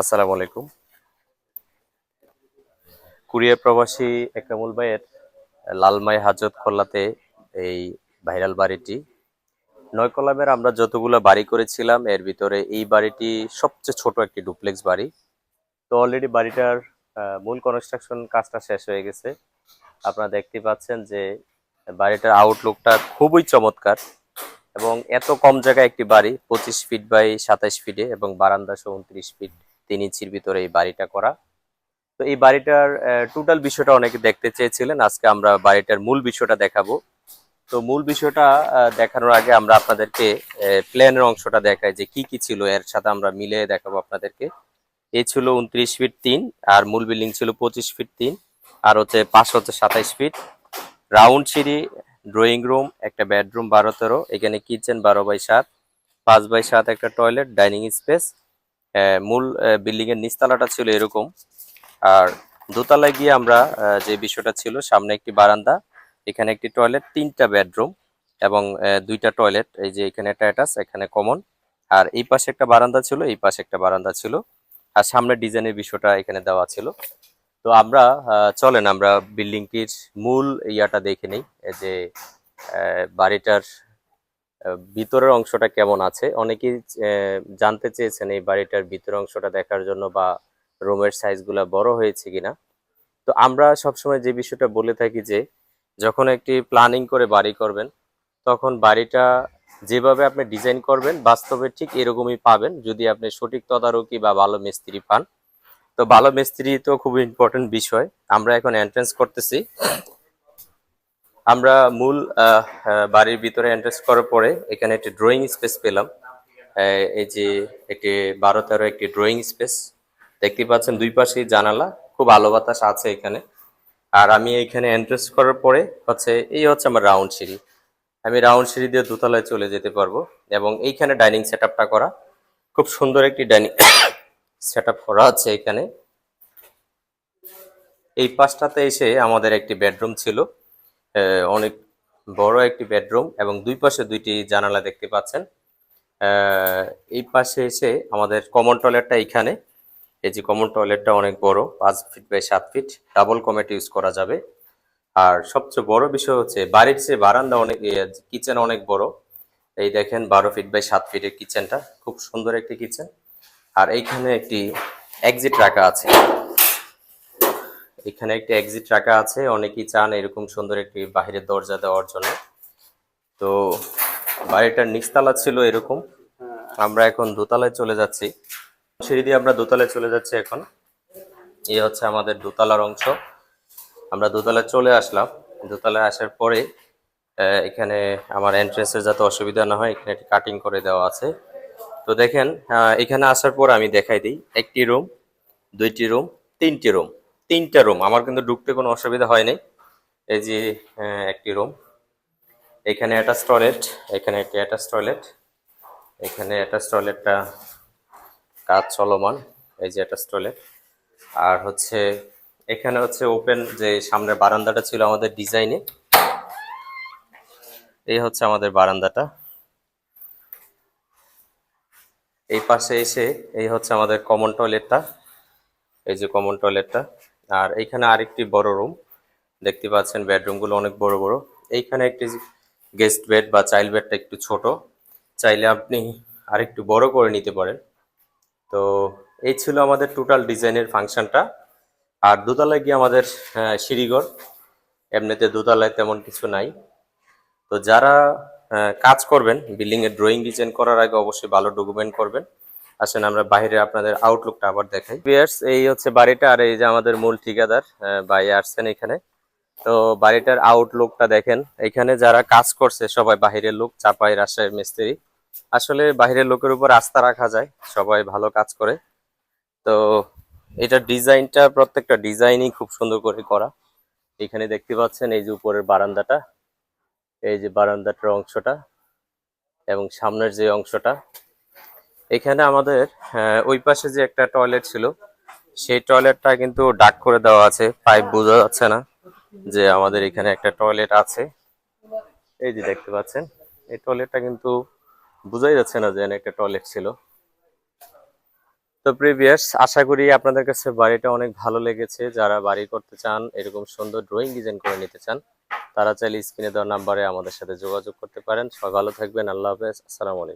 আসসালামু আলাইকুম। কুরিয়ার প্রবাসী একরামুল ভাইয়ের লালমাই হাজত খোল্লাতে এই ভাইরাল বাড়িটি। নয় কলামের আমরা যতগুলো বাড়ি করেছিলাম, এর ভিতরে এই বাড়িটি সবচেয়ে ছোট একটি ডুপ্লেক্স বাড়ি। তো অলরেডি বাড়িটার মূল কনস্ট্রাকশন কাজটা শেষ হয়ে গেছে। আপনারা দেখতে পাচ্ছেন যে বাড়িটার আউটলুকটা খুবই চমৎকার এবং এত কম জায়গায় একটি বাড়ি, পঁচিশ ফিট বাই সাতাইশ ফিটে এবং বারান্দা সহ উনত্রিশ ফিট তিন ইঞ্চির ভিতরে এই বাড়িটা করা। তো এই বাড়িটার টোটাল বিষয়টা অনেকে দেখতে চেয়েছিলেন। আজকে আমরা বাড়িটার মূল বিষয়টা দেখাবো। তো মূল বিষয়টা দেখানোর আগে আমরা আপনাদেরকে প্ল্যানের অংশটা দেখাই যে কি কি ছিল। এর সাথে আমরা মিলে দেখাবো আপনাদেরকে। এ ছিল উনত্রিশ ফিট তিন, আর মূল বিল্ডিং ছিল পঁচিশ ফিট তিন, আর হচ্ছে পাঁচ হচ্ছে সাতাইশ ফিট। রাউন্ড সিঁড়ি ড্রয়িং রুম একটা বেডরুম বারো তেরো, এখানে কিচেন বারো বাই সাত, পাঁচ বাই সাত একটা টয়লেট ডাইনিং স্পেস মূল বিল্ডিং এর নিচতলাটা ছিল এরকম। আর দোতলায় গিয়ে আমরা যে বিষয়টা ছিল, সামনে একটি বারান্দা, এখানে একটি টয়লেট তিনটা বেডরুম এবং দুইটা টয়লেট এই যে এখানে একটা এখানে কমন আর এই পাশে একটা বারান্দা ছিল, এই পাশে একটা বারান্দা ছিল। আর সামনে ডিজাইনের বিষয়টা এখানে দেওয়া ছিল। তো আমরা চলেন, আমরা বিল্ডিংটির মূল ইয়াটা দেখে নিই। যে বাড়িটার ভিতরের অংশটা কেমন আছে? অনেকেই জানতে চেয়েছেন এই বাড়িটার ভিতরের অংশটা দেখার জন্য বা রুমের সাইজগুলো বড় হয়েছে কিনা। তো আমরা সবসময় যে বিষয়টা বলে থাকি যে, যখন একটি প্ল্যানিং করে বাড়ি করবেন, তখন বাড়িটা যেভাবে আপনি ডিজাইন করবেন, বাস্তবে ঠিক এরকমই পাবেন। যদি আপনি সঠিক তদারকি বা ভালো মিস্ত্রি পান। তো ভালো মিস্ত্রি তো খুবই ইম্পর্টেন্ট বিষয়। আমরা এখন এন্ট্রেন্স করতেছি। আমরা মূল বাড়ির ভিতরে এন্ট্রেন্স করার পরে এখানে একটি ড্রয়িং স্পেস পেলাম। এই যে একটি বারো তেরো একটি ড্রয়িং স্পেস দেখতে পাচ্ছেন দুই পাশেই জানালা, খুব আলো বাতাস আছে এখানে। আর আমি এখানে এন্ট্রেন্স করার পরে হচ্ছে, এই হচ্ছে আমার রাউন্ড সিঁড়ি। আমি রাউন্ড সিঁড়ি দিয়ে দোতলায় চলে যেতে পারব এবং এইখানে ডাইনিং সেট করা। খুব সুন্দর একটি ডাইনিং সেট করা আছে এখানে। এই পাশটাতে এসে আমাদের একটি বেডরুম ছিল। অনেক বড় একটি বেডরুম এবং দুই পাশে দুইটি জানালা দেখতে পাচ্ছেন। এই পাশে এসে আমাদের কমন টয়লেটটা এখানে। এই যে কমন টয়লেটটা অনেক বড়, পাঁচ ফিট বাই সাত ফিট ডাবল কমেট ইউজ করা যাবে। আর সবচেয়ে বড় বিষয় হচ্ছে, বাড়ির যে বারান্দা অনেক কিচেন অনেক বড়। এই দেখেন, বারো ফিট বাই সাত ফিটের কিচেনটা খুব সুন্দর একটি কিচেন আর এইখানে একটি এক্সিট রাখা আছে। এখানে একটি এক্সিট রাখা আছে। অনেকেই চান এরকম সুন্দর একটি বাহিরের দরজা দেওয়ার জন্য। তো বাড়িটার নিচতলা ছিল এরকম। আমরা এখন দোতলায় চলে যাচ্ছি। সিঁড়ি দিয়ে আমরা দোতলায় চলে যাচ্ছি এখন। এই হচ্ছে আমাদের দোতলার অংশ। আমরা দোতলায় চলে আসলাম। দোতলায় আসার পরে এখানে আমার এন্ট্রেন্সের যাতে অসুবিধা না হয় এখানে একটি কাটিং করে দেওয়া আছে। তো দেখেন এখানে আসার পর আমি দেখাই দিই। একটি রুম দুইটি রুম তিনটি রুম তিনটা রুম আমার কিন্তু ঢুকতে কোনো অসুবিধা হয়নি। এই যে একটি রুম এখানে অ্যাটাচ টয়লেট এখানে একটি অ্যাটাচ টয়লেট এখানে অ্যাটাচ টয়লেটটা কাজ চলমান, এই যে অ্যাটাচ টয়লেট আর হচ্ছে, এখানে হচ্ছে ওপেন যে সামনের বারান্দাটা ছিল আমাদের ডিজাইনে এই হচ্ছে আমাদের বারান্দাটা। এই পাশে এসে, এই হচ্ছে আমাদের কমন টয়লেটটা এই যে কমন টয়লেটটা আর এইখানে আরেকটি বড় রুম দেখতে পাচ্ছেন বেডরুমগুলো অনেক বড় বড়। এইখানে একটি গেস্ট বেড বা চাইল্ড বেডটা একটু ছোট চাইলে আপনি আরেকটু বড় করে নিতে পারেন। তো এই ছিল আমাদের টোটাল ডিজাইনের ফাংশনটা। আর দোতলায় গিয়ে আমাদের আহ, সিঁড়িঘর এমনিতে দোতলায় তেমন কিছু নাই। তো যারা কাজ করবেন বিল্ডিং এর ড্রয়িং ডিজাইন করার আগে অবশ্যই ভালো ডকুমেন্ট করবেন। আসেন আমরা বাইরে আপনাদের আউটলুকটা আবার দেখাই। Viewers, এই হচ্ছে বাড়িটা আর এই যে আমাদের মূল ঠিকাদার ভাই আসছেন এখানে। তো বাড়িটার আউটলুকটা দেখেন এখানে যারা কাজ করছে সবাই বাহিরের লোক চাপাই রাজশাহীর মিস্ত্রি। আসলে বাহিরের লোকের উপর আস্থা রাখা যায় সবাই ভালো কাজ করে। তো এটা ডিজাইনটা প্রত্যেকটা ডিজাইনই খুব সুন্দর করে করা। এখানে দেখতে পাচ্ছেন এই যে উপরের বারান্দাটা এই যে বারান্দাটার অংশটা এবং সামনের যে অংশটা। এখানে আমাদের ওই পাশে যে একটা টয়লেট ছিল, সেই টয়লেটটা কিন্তু ডাক করে দেওয়া আছে পাইপ বোঝা যাচ্ছে না যে আমাদের এখানে একটা টয়লেট আছে। এই যে দেখতে পাচ্ছেন, এই টয়লেটটা কিন্তু বোঝাই যাচ্ছে না যে একটা টয়লেট ছিল। তো প্রিভিয়াস আশা করি আপনাদের কাছে বাড়িটা অনেক ভালো লেগেছে। যারা বাড়ি করতে চান, এরকম সুন্দর ড্রয়িং ডিজাইন করে নিতে চান, তারা চাইলে স্ক্রিনে দেওয়া নাম্বারে আমাদের সাথে যোগাযোগ করতে পারেন। ভালো থাকবেন, আল্লাহ হাফেজ, আসসালামু আলাইকুম।